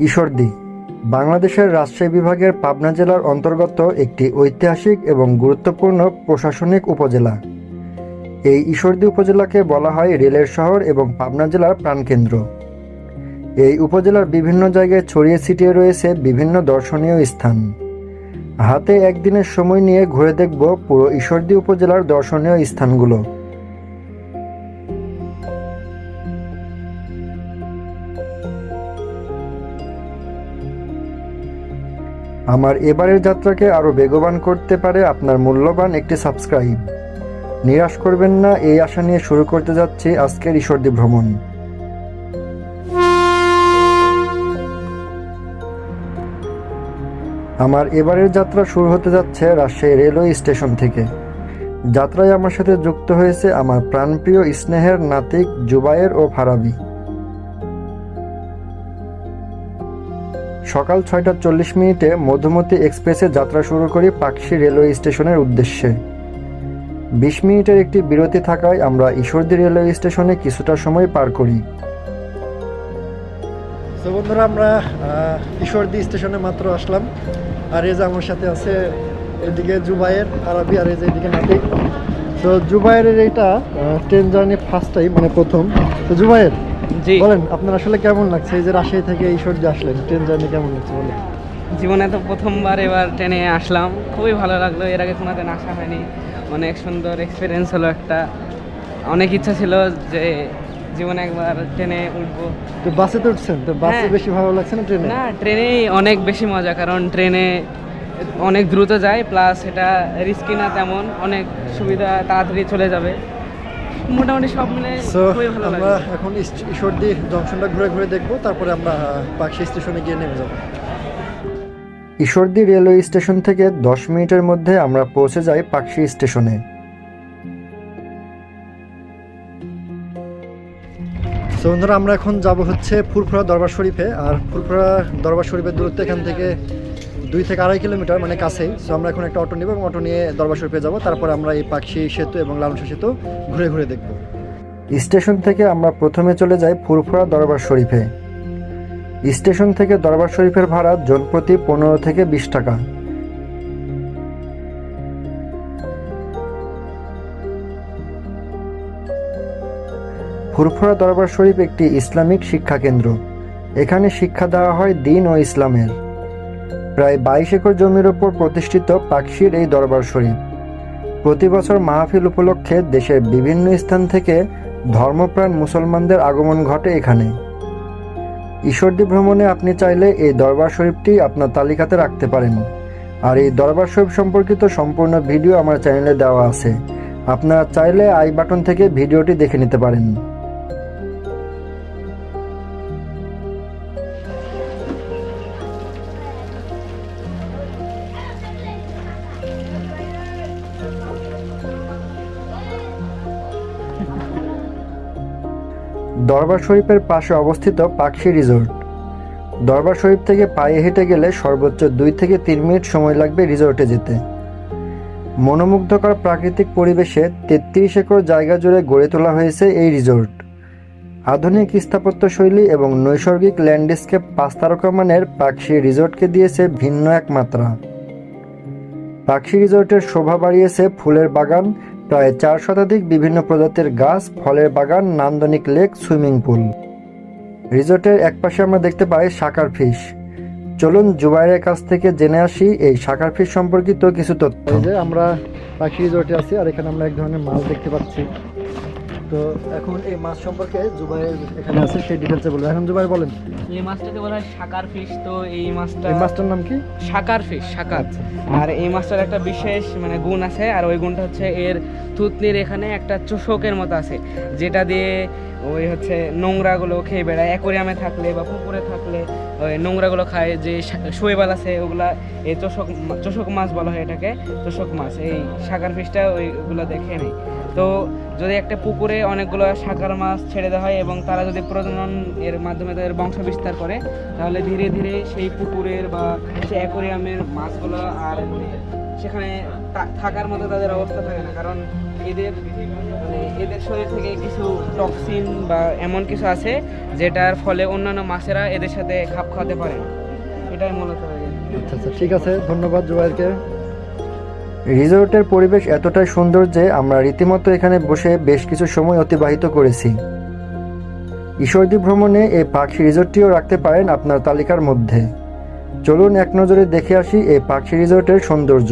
ঈশ্বরদী। বাংলাদেশের রাজশাহী বিভাগের পাবনা জেলার অন্তর্গত একটি ঐতিহাসিক এবং গুরুত্বপূর্ণ প্রশাসনিক উপজেলা। এই ঈশ্বরদী উপজেলাকে বলা হয় রেলের শহর এবং পাবনা জেলার প্রাণকেন্দ্র। এই উপজেলার বিভিন্ন জায়গায় ছড়িয়ে ছিটিয়ে রয়েছে বিভিন্ন দর্শনীয় স্থান। হাতে একদিনের সময় নিয়ে ঘুরে দেখব পুরো ঈশ্বরদী উপজেলার দর্শনীয় স্থানগুলো। আমার এবারের যাত্রাকে আরও বেগবান করতে পারে আপনার মূল্যবান একটি সাবস্ক্রাইব। নিরাশ করবেন না, এই আশা নিয়ে শুরু করতে যাচ্ছি আজকের ঈশ্বরদী ভ্রমণ। আমার এবারের যাত্রা শুরু হতে যাচ্ছে রাজশাহী রেলওয়ে স্টেশন থেকে। যাত্রায় আমার সাথে যুক্ত হয়েছে আমার প্রাণপ্রিয় স্নেহের নাতিক জুবায়ের ও ফারাবি। সকাল ছয়টা চল্লিশ মিনিটে মধুমতি এক্সপ্রেসে যাত্রা শুরু করি পাকশি রেলওয়ে স্টেশনের উদ্দেশ্যে। বিশ মিনিটের একটি বিরতি থাকায় আমরা ঈশ্বরদী রেলওয়ে স্টেশনে কিছুটা সময় পার করি। তো বন্ধুরা, আমরা ঈশ্বরদী স্টেশনে মাত্র আসলাম। আর এই যে আমার সাথে আছে এদিকে জুবাইয়ের আরবি আর এই যে এদিকে নাতিক তো জুবাইয়ের এইটা ট্রেন জার্নি ফার্স্ট টাইম মানে প্রথম। তো জুবাইয়ের জি। বলেন আপনার আসলে কেমন লাগছে? এই যে রাজশাহী থেকে এই ঈশ্বরদী আসলেন ট্রেন জার্নি কেমন লাগছে বলেন? জীবনে তো প্রথমবার এবার ট্রেনে আসলাম। খুবই ভালো লাগল এর আগে কোনোদিন আসা হয়নি। অনেক সুন্দর এক্সপিরিয়েন্স হলো একটা। অনেক ইচ্ছা ছিল যে জীবনে একবার ট্রেনে উঠবো। তো বাসে তো উঠছেন? তো বাসে হ্যাঁ। বেশি ভালো লাগছে না ট্রেনে? না ট্রেনেই অনেক বেশি মজা কারণ ট্রেনে অনেক দ্রুত যায় প্লাস এটা রিস্কি না তেমন অনেক সুবিধা তাড়াতাড়ি চলে যাবে। মোটামুটি সব মিলে খুবই ভালো আমরা এখন ঈশ্বরদী জংশনটা ঘুরে ঘুরে দেখব তারপরে আমরা পাকশি স্টেশনে গিয়ে নেমে যাব। ঈশ্বরদী রেলওয়ে স্টেশন থেকে দশ মিনিটের মধ্যে আমরা পৌঁছে যাই পাকশি স্টেশনে। তো বন্ধুরা আমরা এখন যাব হচ্ছে ফুরফুরা দরবার শরীফে আর ফুরফুরা দরবার শরীফের দূরত্ব এখান থেকে দুই থেকে আড়াই কিলোমিটার মানে কাছেই। সো আমরা এখন একটা অটো নিব এবং অটো নিয়ে দরবার শরীফে যাব। তারপর আমরা এই পাখি সেতু এবং লালনসা সেতু ঘুরে ঘুরে দেখব। স্টেশন থেকে আমরা প্রথমে চলে যাই ফুরফুরা দরবার শরীফে। স্টেশন থেকে দরবার শরীফের ভাড়া জনপ্রতি পনেরো থেকে বিশ টাকা। ফুরফুরা দরবার শরীফ একটি ইসলামিক শিক্ষা কেন্দ্র। এখানে শিক্ষা দেওয়া হয় দিন ও ইসলামের। প্রায় বাইশ একর জমির ওপর প্রতিষ্ঠিত পাকশির এই দরবার শরীফ। প্রতি বছর মাহফিল উপলক্ষে দেশের বিভিন্ন স্থান থেকে ধর্মপ্রাণ মুসলমানদের আগমন ঘটে এখানে। ঈশ্বরদী ভ্রমণে আপনি চাইলে এই দরবার শরীফটি আপনার তালিকাতে রাখতে পারেন। আর এই দরবার শরীফ সম্পর্কিত সম্পূর্ণ ভিডিও আমার চ্যানেলে দেওয়া আছে। আপনারা চাইলে আই বাটন থেকে ভিডিওটি দেখে নিতে পারেন। দরবার শরীফের পাশে অবস্থিত পাকশি রিসোর্ট। দরবার শরীফ থেকে পায়ে হেঁটে গেলে সর্বোচ্চ দুই থেকে তিন মিনিট সময় লাগবে রিসোর্টে যেতে। মনোমুগ্ধকর প্রাকৃতিক পরিবেশে তেত্রিশ একর জায়গা জুড়ে গড়ে তোলা হয়েছে এই রিসোর্ট। আধুনিক স্থাপত্য শৈলী এবং নৈসর্গিক ল্যান্ডস্কেপ পাঁচ তারকা মানের পাকশি রিসোর্টকে দিয়েছে ভিন্ন এক মাত্রা পাকশি রিসোর্টের শোভা বাড়িয়েছে ফুলের বাগান প্রায় চার শতাধিক বিভিন্ন প্রজাতির গাছ, ফলের বাগান, নান্দনিক লেক, সুইমিং পুল। রিসোর্টের একপাশে আমরা দেখতে পাই সাকার ফিশ। চলুন জুবাইরের কাছ থেকে জেনে আসি এই সাকার ফিশ সম্পর্কিত কিছু তথ্য। আমরা পাখি রিজোর্টে আছি আর এখানে আমরা এক ধরনের মাছ দেখতে পাচ্ছি। তো এখন এই মাছ সম্পর্কে জুবাইর এখানে আছে সেই ডিটেলসে বলব। এখন জুবাইর বলেন। এই মাছটাকে বলা হয় শাকার ফিশ তো এই মাছটা এই মাছটার নাম কি? Sucker fish sucker. আচ্ছা। আর এই মাছটার একটা বিশেষ মানে গুণ আছে আর ওই গুণটা হচ্ছে এর থুতনির এখানে একটা চোষকের মতো আছে যেটা দিয়ে ওই হচ্ছে নোংরাগুলো খেয়ে বেড়ায়, অ্যাকোরিয়ামে থাকলে বা পুকুরে থাকলে, ওই নোংরাগুলো খায়, যে শোয়েবাল আছে ওগুলা, এই চোষক চোষক মাছ বলা হয় এটাকে চোষক মাছ, এই শাকার ফিশটা ওইগুলো দেখে নেই তো যদি একটা পুকুরে অনেকগুলো শাকার মাছ ছেড়ে দেওয়া হয় এবং তারা যদি প্রজনন এর মাধ্যমে তাদের বংশ বিস্তার করে, তাহলে ধীরে ধীরে সেই পুকুরের বা সেই অ্যাকোরিয়ামের মাছগুলো আর সেখানে থাকার মতো তাদের অবস্থা থাকে না। কারণ এদের মানে এদের শরীর থেকে কিছু টক্সিন বা এমন কিছু আছে যেটার ফলে অন্যান্য মাছেরা এদের সাথে খাপ খাওয়াতে পারে এটাই মূলত আচ্ছা আচ্ছা ঠিক আছে, ধন্যবাদ জুবাইরকে। রিসোর্টের পরিবেশ এতটাই সুন্দর যে আমরা রীতিমতো এখানে বসে বেশ কিছু সময় অতিবাহিত করেছি। ঈশ্বরদী ভ্রমণে এই পাখি রিসোর্টটিও রাখতে পারেন আপনার তালিকার মধ্যে। চলুন এক নজরে দেখে আসি এই পাখি রিসোর্টের সৌন্দর্য।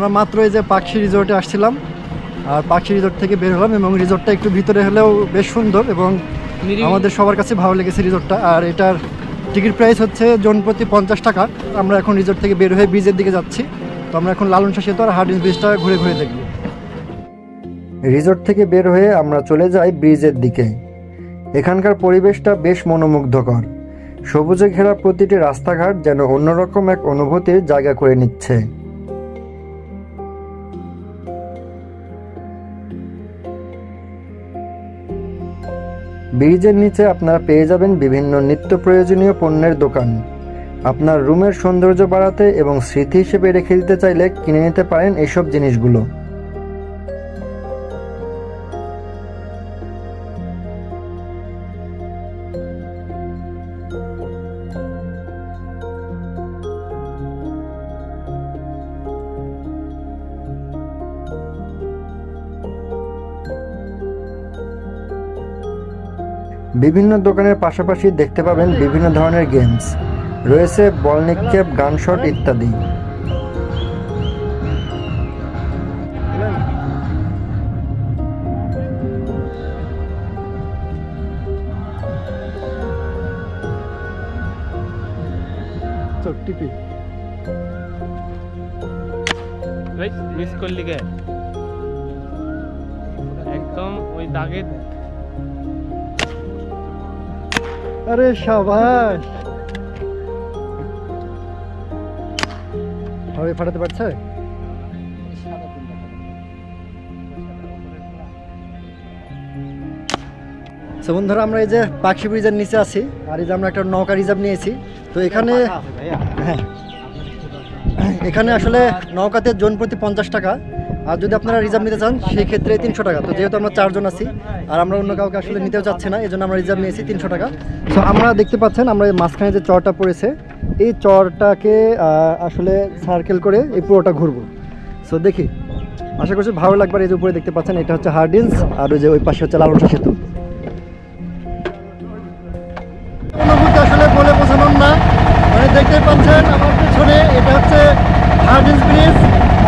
আমরা মাত্র এই যে পাখি রিসোর্টে আসছিলাম আর পাখি রিসোর্ট থেকে বের হলাম এবং রিসোর্টটা একটু ভিতরে হলেও বেশ সুন্দর এবং আমাদের সবার কাছে ভালো লেগেছে রিসোর্টটা আর এটার টিকিট প্রাইস হচ্ছে জন প্রতি পঞ্চাশ টাকা। আমরা এখন রিসোর্ট থেকে বের হয়ে ব্রিজের দিকে যাচ্ছি। তো আমরা এখন লালন শাহ সেতু আর হার্ডিন ব্রিজটা ঘুরে ঘুরে দেখব। রিসোর্ট থেকে বের হয়ে আমরা চলে যাই ব্রিজের দিকে। এখানকার পরিবেশটা বেশ মনোমুগ্ধকর। সবুজে ঘেরা প্রতিটি রাস্তাঘাট যেন অন্যরকম এক অনুভূতির জায়গা করে নিচ্ছে। ব্রিজের নিচে আপনারা পেয়ে যাবেন বিভিন্ন নিত্য প্রয়োজনীয় পণ্যের দোকান। আপনার রুমের সৌন্দর্য বাড়াতে এবং স্মৃতি হিসেবে রেখে দিতে চাইলে কিনে নিতে পারেন এসব জিনিসগুলো। বিভিন্ন দোকানের পাশাপাশি দেখতে পাবেন বিভিন্ন ধরনের গেমস রয়েছে বল নিক্ষেপ গান শট ইত্যাদি। টিপি। মিস করলি কে? একদম ওই দাগে আরে সাবাস। হবে ফাটাতে পারছে? তো বন্ধুরা আমরা এই যে পাখি ব্রিজের নিচে আছি আর এই যে আমরা একটা নৌকা রিজার্ভ নিয়েছি। তো এখানে হ্যাঁ এখানে আসলে নৌকাতে জন প্রতি পঞ্চাশ টাকা। আর যদি আপনারা রিজার্ভ নিতে চান সেই ক্ষেত্রে তিনশো টাকা। তো যেহেতু আমরা চারজন আছি, আর আমরা অন্য কাউকে আসলে নিতেও চাচ্ছি না এই জন্য আমরা রিজার্ভ নিয়েছি তিনশো টাকা। তো আমরা দেখতে পাচ্ছেন, আমরা মাঝখানে যে চরটা পড়েছে, এই চরটাকে আসলে সার্কেল করে এই পুরোটা ঘুরবো। সো দেখি। আশা করছি ভালো লাগবে এই যে উপরে দেখতে পাচ্ছেন, এটা হচ্ছে হার্ডিন্স আর ওই যে ওই পাশে হচ্ছে লালনসা সেতু। আসলে বলে বোঝানোর না। মানে দেখতেই পাচ্ছেন, আমার পেছনে এটা হচ্ছে হার্ডিন্স ব্রিজ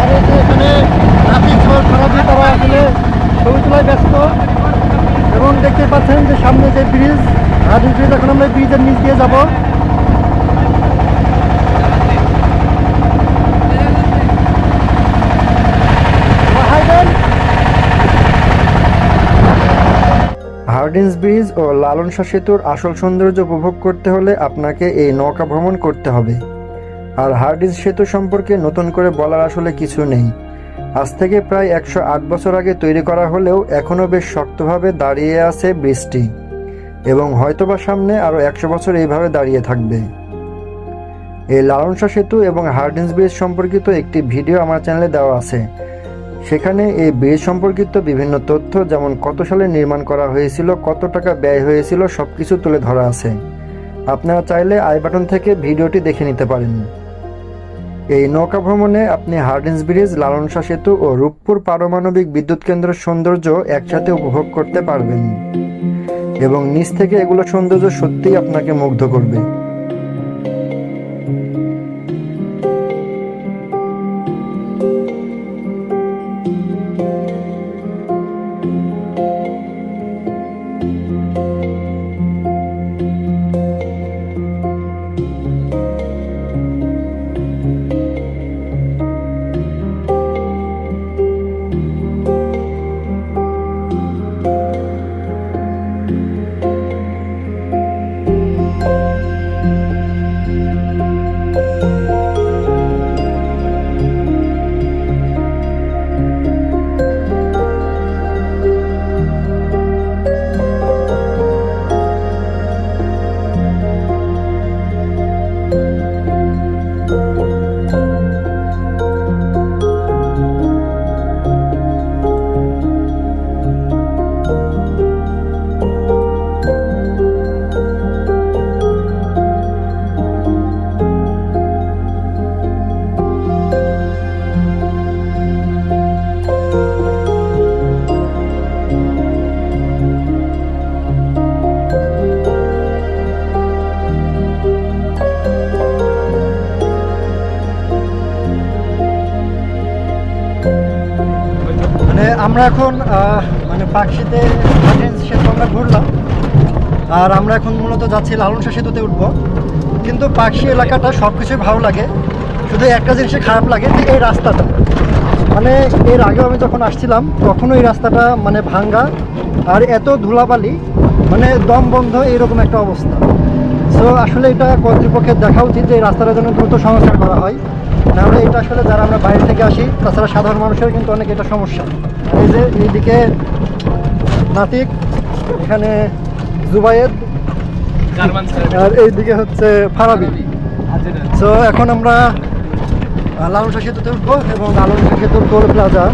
আর এখানে এবং দেখতে পাচ্ছেন যে সামনে যে ব্রিজ হার্ডিন্স ব্রিজ এখন আমরা ব্রিজের নিচ দিয়ে যাব। হার্ডিন্স ব্রিজ ও লালন সেতুর আসল সৌন্দর্য উপভোগ করতে হলে আপনাকে এই নৌকা ভ্রমণ করতে হবে। আর হার্ডিন্স সেতু সম্পর্কে নতুন করে বলার আসলে কিছু নেই। আজ থেকে প্রায় একশো আট বছর আগে তৈরি করা হলেও এখনও বেশ শক্তভাবে দাঁড়িয়ে আছে ব্রিজটি এবং হয়তোবা সামনে আরও একশো বছর এইভাবে দাঁড়িয়ে থাকবে। এই লালনসা সেতু এবং হার্ডিন্স ব্রিজ সম্পর্কিত একটি ভিডিও আমার চ্যানেলে দেওয়া আছে। সেখানে এই ব্রিজ সম্পর্কিত বিভিন্ন তথ্য, যেমন কত সালে নির্মাণ করা হয়েছিল, কত টাকা ব্যয় হয়েছিল সব কিছু তুলে ধরা আছে। আপনারা চাইলে আই বাটন থেকে ভিডিওটি দেখে নিতে পারেন। এই নৌকা ভ্রমণে আপনি হার্ডিন্স ব্রিজ, লালনসা সেতু ও রূপপুর পারমাণবিক বিদ্যুৎ কেন্দ্রের সৌন্দর্য একসাথে উপভোগ করতে পারবেন। এবং নিচ থেকে এগুলো সৌন্দর্য সত্যিই আপনাকে মুগ্ধ করবে। আমরা এখন মানে পাকশিতে সেতু আমরা ঘুরলাম। আর আমরা এখন মূলত যাচ্ছি লালনসা সেতুতে উঠবো। কিন্তু পাকশি এলাকাটা সব কিছুই ভালো লাগে। শুধু একটা জিনিসে খারাপ লাগে যে এই রাস্তাটা। মানে এর আগেও আমি যখন আসছিলাম, তখনও এই রাস্তাটা মানে ভাঙ্গা আর এত ধুলাবালি মানে দম বন্ধ এরকম একটা অবস্থা। সো আসলে এটা কর্তৃপক্ষের দেখা উচিত যে এই রাস্তাটা যেন দ্রুত সংস্কার করা হয়। নাহলে এটা আসলে যারা আমরা বাইরে থেকে আসি তাছাড়া সাধারণ মানুষের কিন্তু অনেক এটা সমস্যা। এই যে এইদিকে নাতিক এখানে জুবায়েদ আর এইদিকে হচ্ছে ফারাবি। তো এখন আমরা লালন লালনসা সেতুতে উঠবো এবং লালনসা সেতুর টোল প্লাজা।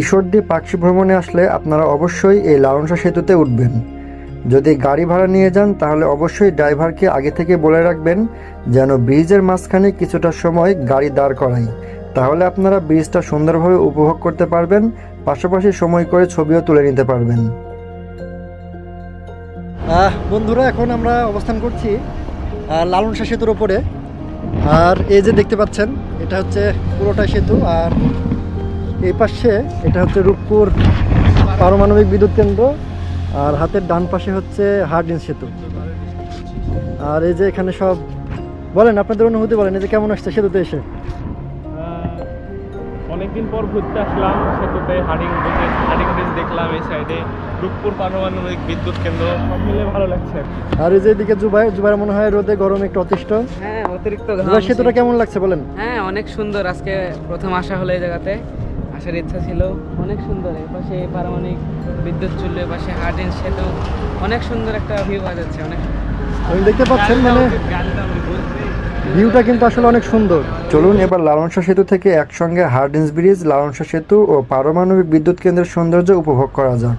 ঈশ্বরদী পাক্ষি ভ্রমণে আসলে আপনারা অবশ্যই এই লালনসা সেতুতে উঠবেন। যদি গাড়ি ভাড়া নিয়ে যান, তাহলে অবশ্যই ড্রাইভারকে আগে থেকে বলে রাখবেন যেন ব্রিজের মাঝখানে কিছুটা সময় গাড়ি দাঁড় করাই তাহলে আপনারা ব্রিজটা সুন্দরভাবে উপভোগ করতে পারবেন, পাশাপাশি সময় করে ছবিও তুলে নিতে পারবেন। বন্ধুরা, এখন আমরা অবস্থান করছি লালনসা সেতুর ওপরে। আর এই যে দেখতে পাচ্ছেন, এটা হচ্ছে পুরোটা সেতু, আর এই পাশে এটা হচ্ছে রূপপুর পারমাণবিক বিদ্যুৎ কেন্দ্র আর হাতের ডান পাশে হচ্ছে হার্ডিন সেতু। আর এই যে এখানে সব বলেন আপনাদের অনুভূতি বলেন এই যে কেমন আসছে সেতুতে এসে? অনেকদিন পর ঘুরতে আসলাম সেতুতে ব্রিজ হাডিং ব্রিজ দেখলাম এই সাইডে রূপপুর পারমাণবিক বিদ্যুৎ কেন্দ্র সব মিলে ভালো লাগছে। আর এই যে এদিকে জুবাই জুবাই মনে হয় রোদে গরমে একটু অতিষ্ঠ। হ্যাঁ অতিরিক্ত সেতুটা কেমন লাগছে বলেন? হ্যাঁ অনেক সুন্দর আজকে প্রথম আসা হলো এই জায়গাতে। আসার ইচ্ছা ছিল অনেক সুন্দর। এপাশে পাশে পারমাণবিক বিদ্যুৎ চুল্লি এ পাশে হার্ডিন সেতু অনেক সুন্দর একটা ভিউ পাওয়া যাচ্ছে অনেক আপনি দেখতে পাচ্ছেন মানে ভিউটা কিন্তু আসলে অনেক সুন্দর। চলুন এবার লালনসা সেতু থেকে একসঙ্গে হার্ডিন্স ব্রিজ লালনসা সেতু ও পারমাণবিক বিদ্যুৎ কেন্দ্রের সৌন্দর্য উপভোগ করা যাক।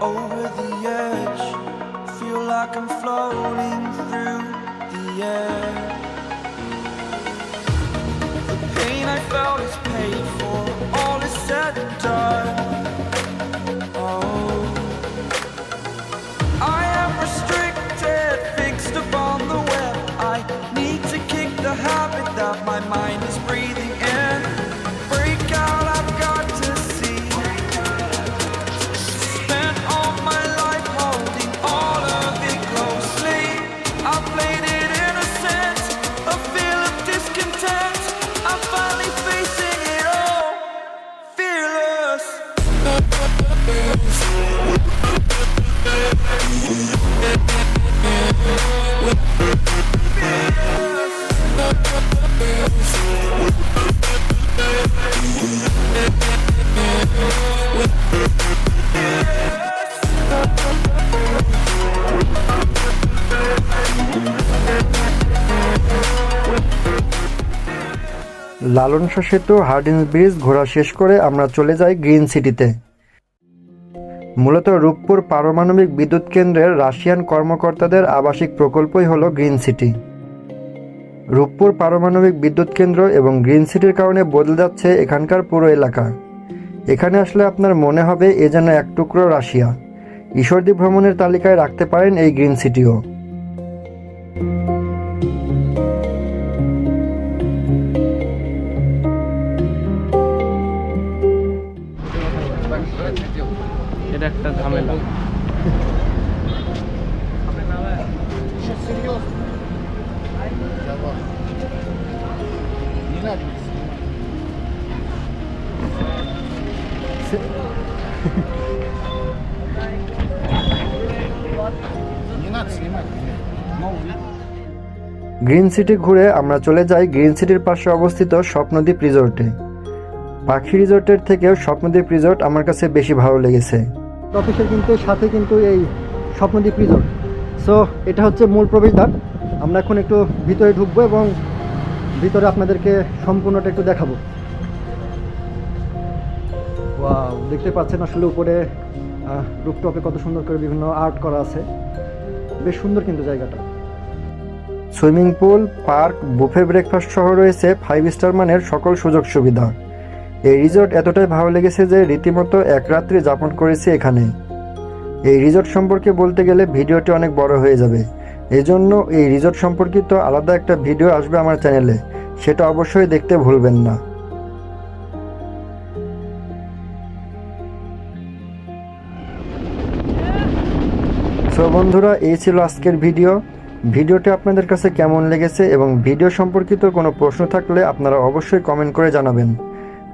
Over the edge. Feel like I'm floating through the air. Lalon Shah সেতু হার্ডিন ব্রিজ ঘোরা শেষ করে আমরা চলে যাই গ্রিন সিটিতে। মূলত রূপপুর পারমাণবিক বিদ্যুৎ কেন্দ্রের রাশিয়ান কর্মকর্তাদের আবাসিক প্রকল্পই হল গ্রিন সিটি। রূপপুর পারমাণবিক বিদ্যুৎ কেন্দ্র এবং গ্রিন সিটির কারণে বদলে যাচ্ছে এখানকার পুরো এলাকা। এখানে আসলে আপনার মনে হবে এ যেন এক টুকরো রাশিয়া। ঈশ্বরদী ভ্রমণের তালিকায় রাখতে পারেন এই গ্রিন সিটিও। এটা একটা ঝামেলা। গ্রিন সিটি ঘুরে আমরা চলে যাই গ্রিন সিটির পাশে অবস্থিত স্বপ্নদ্বীপ রিসোর্টে। পাখি রিসোর্টের থেকেও স্বপ্নদ্বীপ রিসোর্ট আমার কাছে বেশি ভালো লেগেছে। অফিসের কিন্তু সাথে কিন্তু এই স্বপ্নদ্বীপ রিসোর্ট সো এটা হচ্ছে মূল প্রবেশদ্বার। আমরা এখন একটু ভিতরে ঢুকবো এবং ভিতরে আপনাদেরকে সম্পূর্ণটা একটু দেখাবো। ওয়াও দেখতে পাচ্ছেন আসলে উপরে রুপটপে কত সুন্দর করে বিভিন্ন আর্ট করা আছে। বেশ সুন্দর কিন্তু জায়গাটা। Swimming pool park buffet breakfast সহ রয়েছে ফাইভ স্টার মানের সকল সুযোগ সুবিধা। এই রিসোর্ট এতটাই ভালো লেগেছে যে রীতিমতো এক রাত্রি যাপন করেছি এখানে। এই রিসোর্ট সম্পর্কে বলতে গেলে ভিডিওটি অনেক বড় হয়ে যাবে। এই জন্য এই রিসোর্ট সম্পর্কিত আলাদা একটা ভিডিও আসবে আমার চ্যানেলে, সেটা অবশ্যই দেখতে ভুলবেন না। সো বন্ধুরা, এই ছিল আজকের ভিডিও। ভিডিওটি আপনাদের কাছে কেমন লেগেছে এবং ভিডিও সম্পর্কিত কোনো প্রশ্ন থাকলে আপনারা অবশ্যই কমেন্ট করে জানাবেন।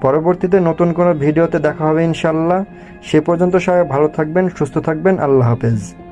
পরবর্তীতে নতুন কোনো ভিডিওতে দেখা হবে ইনশাল্লাহ সে পর্যন্ত সবাই ভালো থাকবেন, সুস্থ থাকবেন। আল্লাহ হাফেজ।